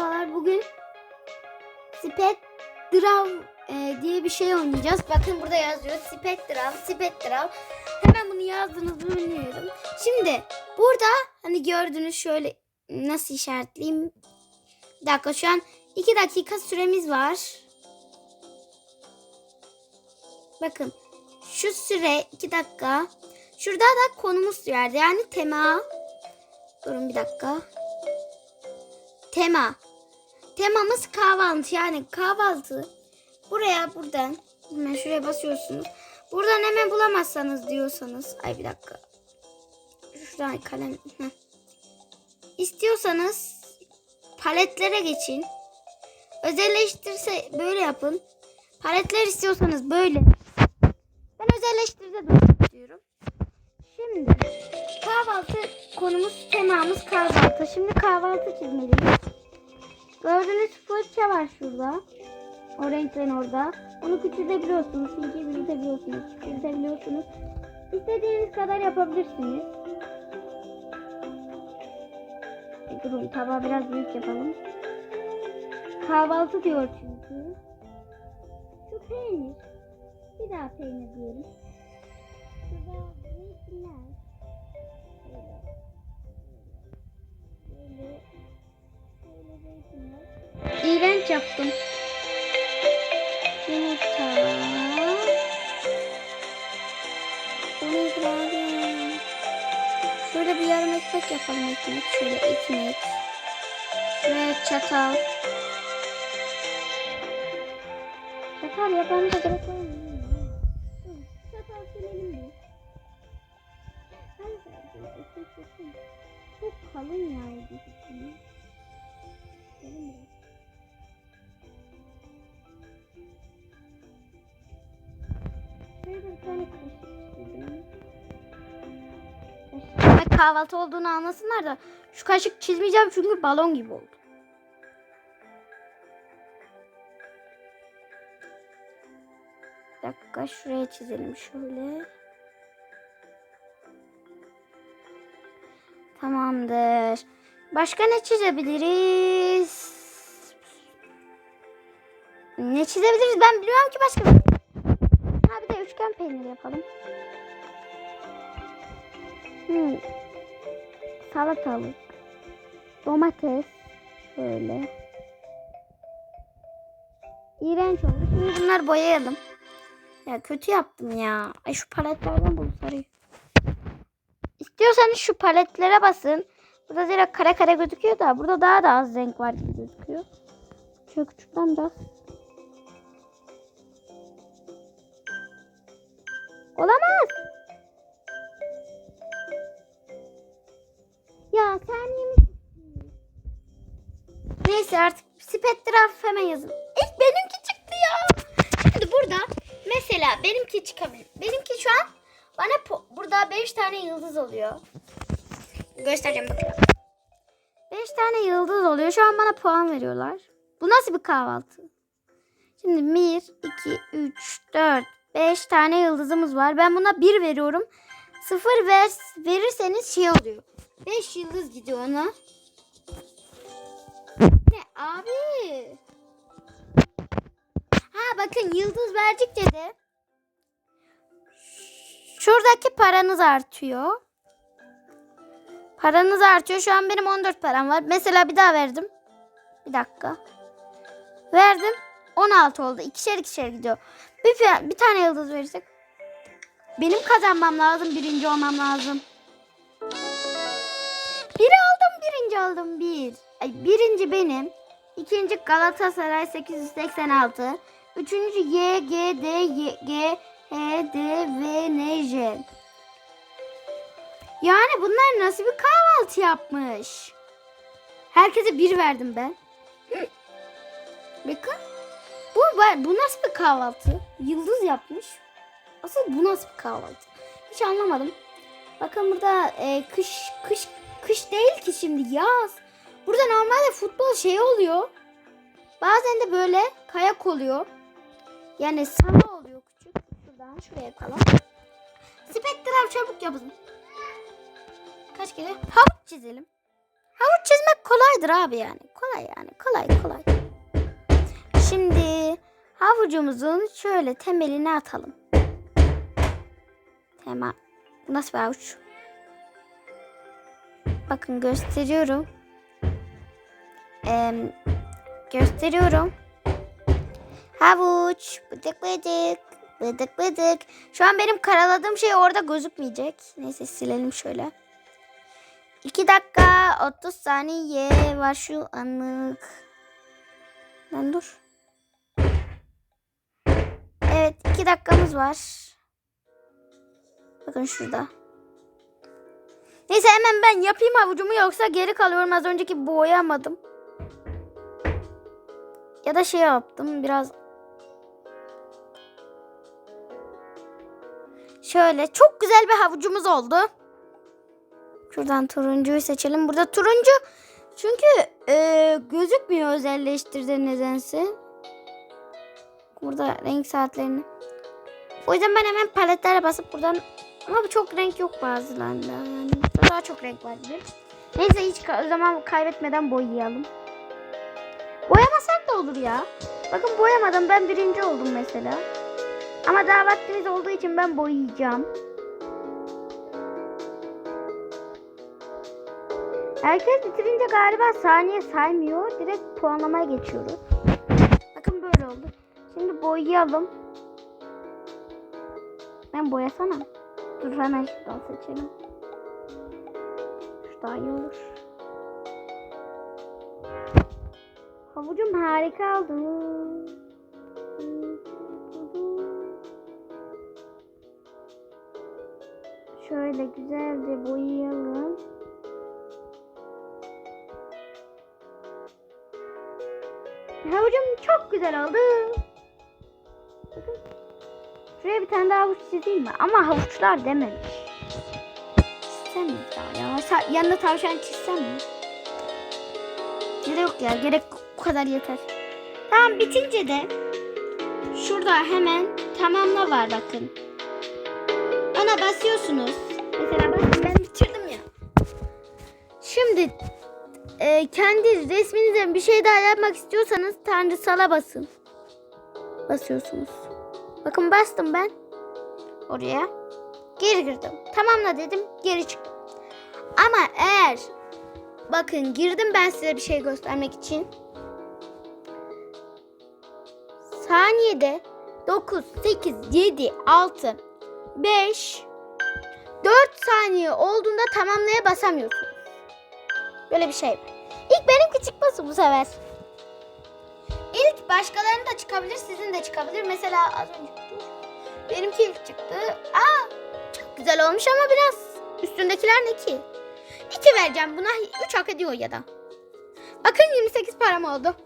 Merhabalar bugün Spectral e, diye bir şey oynayacağız. Bakın burada yazıyor Spectral, Spectral. Hemen bunu yazdığınızı bilmiyorum. Şimdi burada hani gördüğünüz şöyle nasıl işaretleyeyim? Bir dakika şu an 2 dakika süremiz var. Bakın şu süre 2 dakika. Şurada da konumuz yerde yani tema. Durun bir dakika. Tema. Temamız kahvaltı yani kahvaltı. Buraya buradan hemen şuraya basıyorsunuz. Buradan hemen bulamazsanız diyorsanız. Ay bir dakika. Şuradan kalem. Heh. İstiyorsanız paletlere geçin. Özelleştirse böyle yapın. Paletler istiyorsanız böyle. Ben özelleştirde durmak istiyorum. Şimdi kahvaltı konumuz temamız kahvaltı. Şimdi kahvaltı çizmeliyiz. Gördüğünüz fırça var şurada. O renkten orada. Onu küçültebiliyorsunuz. Silgiyi büyütebiliyorsunuz. Küçültebiliyorsunuz. İstediğiniz kadar yapabilirsiniz. Durun tabağı biraz büyük yapalım. Kahvaltı diyor çünkü. Şu peynir. Bir daha peynir diyelim. Şurada zeytinler. Yaptım. Yumurta. Biraz- Şöyle bir yarım ekmek yapalım ekmek. Şöyle ekmek. Ve çatal. Çatal yapmamıza gerek var Çatal silelim mi? Çok kalın ya ekmek. Kahvaltı olduğunu anlasınlar da şu kaşık çizmeyeceğim çünkü balon gibi oldu. Bir dakika şuraya çizelim şöyle. Tamamdır. Başka ne çizebiliriz? Ne çizebiliriz ben bilmiyorum ki başka. Ha bir de üçgen peynir yapalım. Hmm. Salatalık. Domates. Böyle. İğrenç oldu. Şimdi bunları boyayalım. Ya kötü yaptım ya. Ay şu paletlerden bunu sarıyor. İstiyorsanız şu paletlere basın. Burada direkt kare kare gözüküyor da burada daha da az renk var gibi gözüküyor. Şöyle küçükten biraz. Olamaz. Ya sen yemiş. Neyse artık Spectraf hemen yazın. İlk benimki çıktı ya. Şimdi burada mesela benimki çıkabilir. Benimki şu an bana burada 5 tane yıldız oluyor. Göstereceğim bakın. 5 tane yıldız oluyor. Şu an bana puan veriyorlar. Bu nasıl bir kahvaltı? Şimdi 1, 2, 3, 4, 5 tane yıldızımız var. Ben buna 1 veriyorum. 0 ver, verirseniz şey oluyor. 5 yıldız gidiyor ona. Ne abi? Ha bakın yıldız verdikçe de şuradaki paranız artıyor. Paranız artıyor. Şu an benim 14 param var. Mesela bir daha verdim. Bir dakika. Verdim. 16 oldu. İkişer ikişer gidiyor. Bir, bir tane yıldız verirsek. Benim kazanmam lazım. Birinci olmam lazım. Bir aldım. Birinci aldım. Bir. Ay, birinci benim. İkinci Galatasaray 886. Üçüncü Y, G, D, Y, G, H, D, V, N, J. Yani bunlar nasıl bir kahvaltı yapmış? Herkese bir verdim ben. Bakın. Bu, bu nasıl bir kahvaltı? Yıldız yapmış. Asıl bu nasıl bir kahvaltı? Hiç anlamadım. Bakın burada e, kış kış kış değil ki şimdi yaz. Burada normalde futbol şey oluyor. Bazen de böyle kayak oluyor. Yani saha oluyor küçük. Şuradan şuraya yapalım. Spektral çabuk yapın. Kaç kere? Havuç çizelim. Havuç çizmek kolaydır abi yani. Kolay yani. Kolay kolay. Şimdi havucumuzun şöyle temelini atalım. Bu nasıl bir havuç? Bakın gösteriyorum. Ee, gösteriyorum. Havuç. Bıdık bıdık. Bıdık bıdık. Şu an benim karaladığım şey orada gözükmeyecek. Neyse silelim şöyle. 2 dakika 30 saniye var şu anlık. Lan dur. Evet 2 dakikamız var. Bakın şurada. Neyse hemen ben yapayım havucumu yoksa geri kalıyorum. Az önceki boyamadım. Ya da şey yaptım biraz. Şöyle çok güzel bir havucumuz oldu. Şuradan turuncuyu seçelim. Burada turuncu çünkü e, gözükmüyor özelleştirdi nedense. Burada renk saatlerini. O yüzden ben hemen paletlere basıp buradan ama çok renk yok bazılarında. Yani daha çok renk var gibi. Neyse hiç zaman kaybetmeden boyayalım. Boyamasak da olur ya. Bakın boyamadan ben birinci oldum mesela. Ama daha vaktimiz olduğu için ben boyayacağım. Herkes bitirince galiba saniye saymıyor. Direkt puanlamaya geçiyoruz. Bakın böyle oldu. Şimdi boyayalım. Ben boyasana. Dur hemen şuradan seçelim. Daha iyi olur. Havucum harika oldu. Şöyle güzelce boyayalım. Havucum çok güzel oldu. Bakın. Şuraya bir tane daha havuç çizeyim mi? Ama havuçlar dememiş. Sa- yanına tavşan çizsem mi? Gerek yok ya. Gerek bu kadar yeter. Tamam bitince de şurada hemen tamamla var bakın. Ona basıyorsunuz. Mesela bakın ben bitirdim ya. Şimdi e, kendi resminizden bir şey daha yapmak istiyorsanız tanrısala basın. Basıyorsunuz. Bakın bastım ben. Oraya. Geri girdim. Tamamla dedim. Geri çıktım. Ama eğer bakın girdim ben size bir şey göstermek için. Saniyede 9, 8, 7, 6, 5, 4 saniye olduğunda tamamlaya basamıyorsunuz. Böyle bir şey. İlk benimki çıkması bu sefer. İlk başkalarının da çıkabilir, sizin de çıkabilir. Mesela az önce. Benimki ilk çıktı. Aa, çok güzel olmuş ama biraz üstündekiler ne ki? İki vereceğim buna. Üç hak ediyor ya da. Bakın 28 param oldu.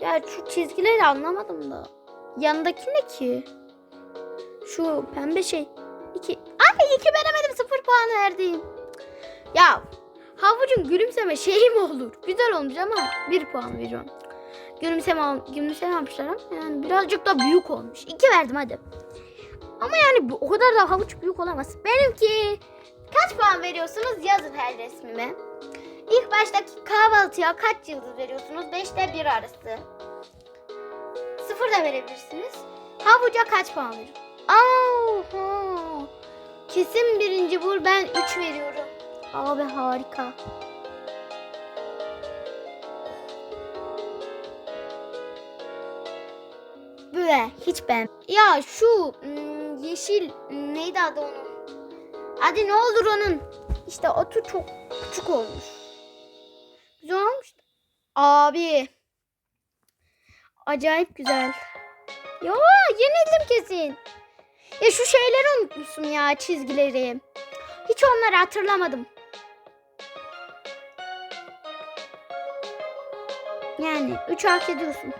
Ya şu çizgileri anlamadım da. Yanındaki ne ki? Şu pembe şey. İki. Ay iki veremedim. Sıfır puan verdim. Ya havucun gülümseme şeyi mi olur? Güzel olmuş ama bir puan veriyorum. Gülümseme, gülümseme yapmışlar ama yani birazcık da büyük olmuş. İki verdim hadi. Ama yani bu, o kadar da havuç büyük olamaz. Benimki kaç puan veriyorsunuz yazın her resmime. İlk baştaki kahvaltıya kaç yıldız veriyorsunuz? 5'te 1 arası. Sıfır da verebilirsiniz. Havuca kaç puan veriyorsunuz? Kesin birinci bul ben 3 veriyorum. Abi harika. Böyle hiç ben. Ya şu hmm, yeşil hmm, neydi adı onun? Hadi ne olur onun. İşte otu çok küçük olmuş. Güzel olmuş. Abi. Acayip güzel. Ya yenildim kesin. Ya şu şeyleri unutmuşsun ya çizgileri. Hiç onları hatırlamadım. Yani 3 hak ediyorsun.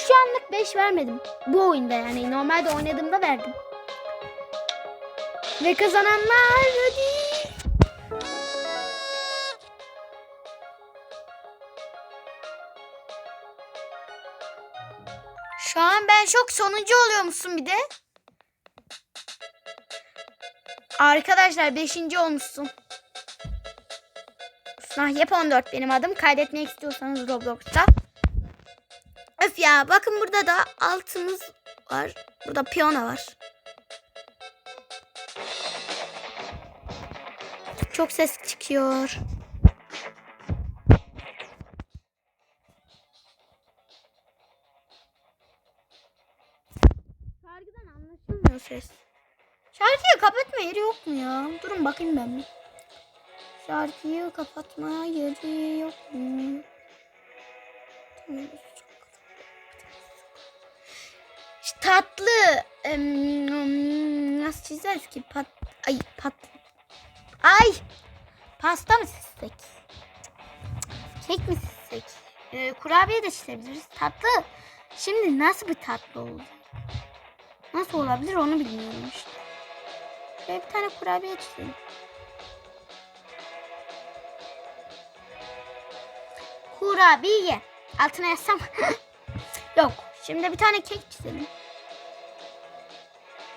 Şu anlık 5 vermedim. Bu oyunda yani. Normalde oynadığımda verdim. Ve kazananlar hadi. Şu an ben şok sonuncu oluyor musun bir de? Arkadaşlar 5. olmuşsun. Nahyep 14 benim adım. Kaydetmek istiyorsanız Roblox'ta. Ya bakın burada da altımız var. Burada piyano var. Çok ses çıkıyor. Şarkıdan anlaşılmıyor ses. Şarkıyı kapatma yeri yok mu ya? Durun bakayım ben bir. Şarkıyı kapatma yeri yok mu? İşte em, nasıl çizeriz ki? Pat, ay pat. Ay. Pasta mı çizsek? Kek mi çizsek? Ee, kurabiye de çizebiliriz. Tatlı. Şimdi nasıl bir tatlı olacak? Nasıl olabilir onu bilmiyorum işte. Şöyle bir tane kurabiye çizelim. Kurabiye. Altına yazsam. Yok. Şimdi bir tane kek çizelim.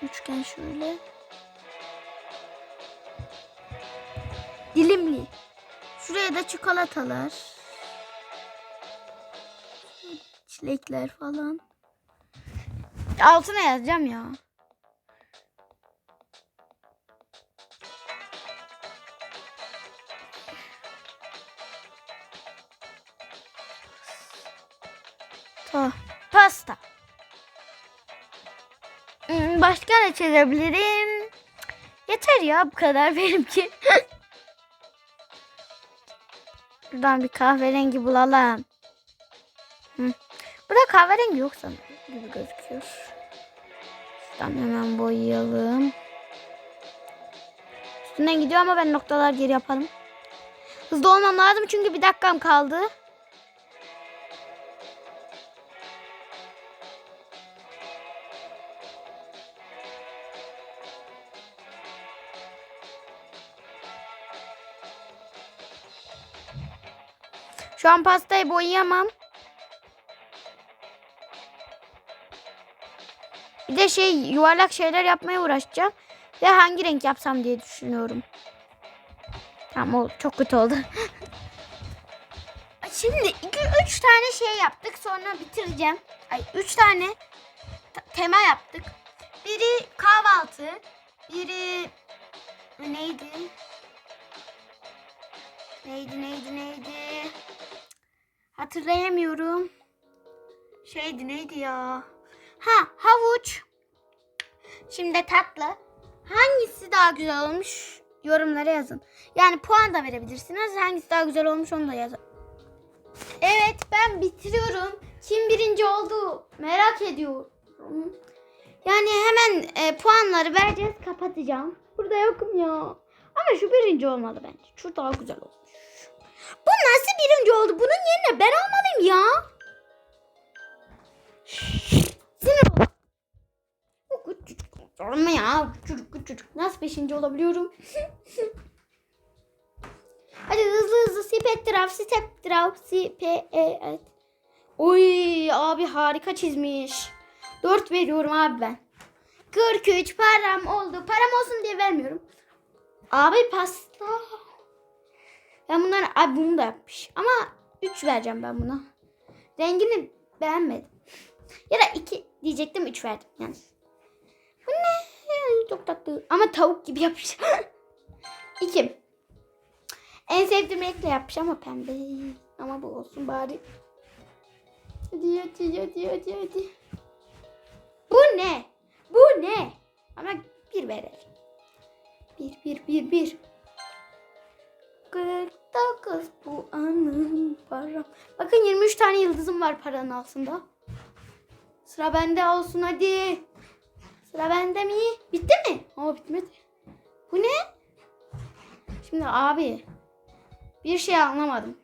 Üçgen şöyle. Dilimli. Şuraya da çikolatalar. Çilekler falan. Altına yazacağım ya. Ta, Başka ne çizebilirim? Yeter ya bu kadar benimki. Buradan bir kahverengi bulalım. Burada kahverengi yok sanırım gibi gözüküyor. Şuradan hemen boyayalım. Üstünden gidiyor ama ben noktalar geri yapalım. Hızlı olmam lazım çünkü bir dakikam kaldı. Şu an pastayı boyayamam. Bir de şey yuvarlak şeyler yapmaya uğraşacağım. Ve hangi renk yapsam diye düşünüyorum. Tamam oldu. Çok kötü oldu. Şimdi iki, üç tane şey yaptık. Sonra bitireceğim. Ay üç tane ta- tema yaptık. Biri kahvaltı. Biri neydi? Neydi neydi neydi? Hatırlayamıyorum. Şeydi neydi ya? Ha havuç. Şimdi tatlı. Hangisi daha güzel olmuş? Yorumlara yazın. Yani puan da verebilirsiniz. Hangisi daha güzel olmuş onu da yazın. Evet ben bitiriyorum. Kim birinci oldu merak ediyorum. Yani hemen e, puanları vereceğiz kapatacağım. Burada yokum ya. Ama şu birinci olmalı bence. Şu daha güzel olmuş. Nasıl birinci oldu? Bunun yerine ben olmalıyım ya. Sinir oldum. Sorma ya. Küçücük küçücük. Nasıl beşinci olabiliyorum? Hadi hızlı hızlı step draft step draft step evet. Oy abi harika çizmiş. 4 veriyorum abi ben. 43 param oldu. Param olsun diye vermiyorum. Abi pasta. Ben bunları abi bunu da yapmış. Ama 3 vereceğim ben buna. Rengini beğenmedim. Ya da 2 diyecektim 3 verdim yani. Bu ne? Çok tatlı. Ama tavuk gibi yapmış. 2. En sevdiğim renkle yapmış ama pembe. Ama bu olsun bari. Hadi hadi hadi hadi hadi. Bu ne? Bu ne? Ama bir verelim. Bir bir bir bir. 49 bu anım param. Bakın 23 tane yıldızım var paranın altında. Sıra bende olsun hadi. Sıra bende mi? Bitti mi? Ama bitmedi. Bu ne? Şimdi abi bir şey anlamadım.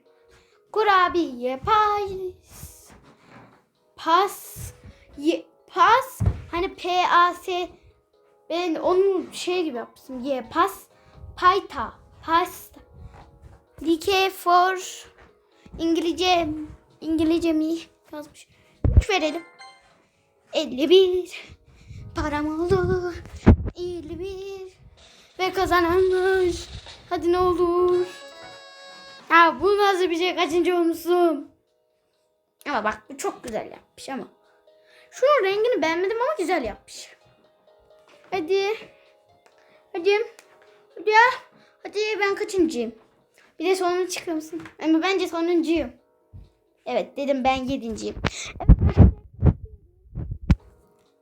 Kurabiye pas pas ye, pas hani P A S ben onun şey gibi yapmışım. Ye pas payta pasta like for İngilizce İngilizce mi yazmış. 3 verelim. 51 param oldu. 51 Ve kazananmış. Hadi ne olur. Ya bu nasıl bir şey? Kaçıncı olmuşsun? Ama bak bu çok güzel yapmış ama. Şunun rengini beğenmedim ama güzel yapmış. Hadi. Hadi. Hadi. Hadi ben kaçıncıyım? Bir de sonuncu çıkıyor musun? Ama bence sonuncuyum. Evet dedim ben yedinciyim. Evet.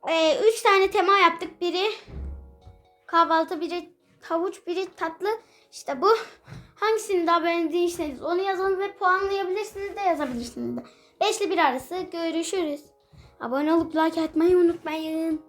Ee, üç tane tema yaptık. Biri kahvaltı, biri havuç, biri tatlı. İşte bu. Hangisini daha beğendiyseniz onu yazın ve puanlayabilirsiniz de yazabilirsiniz de. Beşli bir arası görüşürüz. Abone olup like atmayı unutmayın.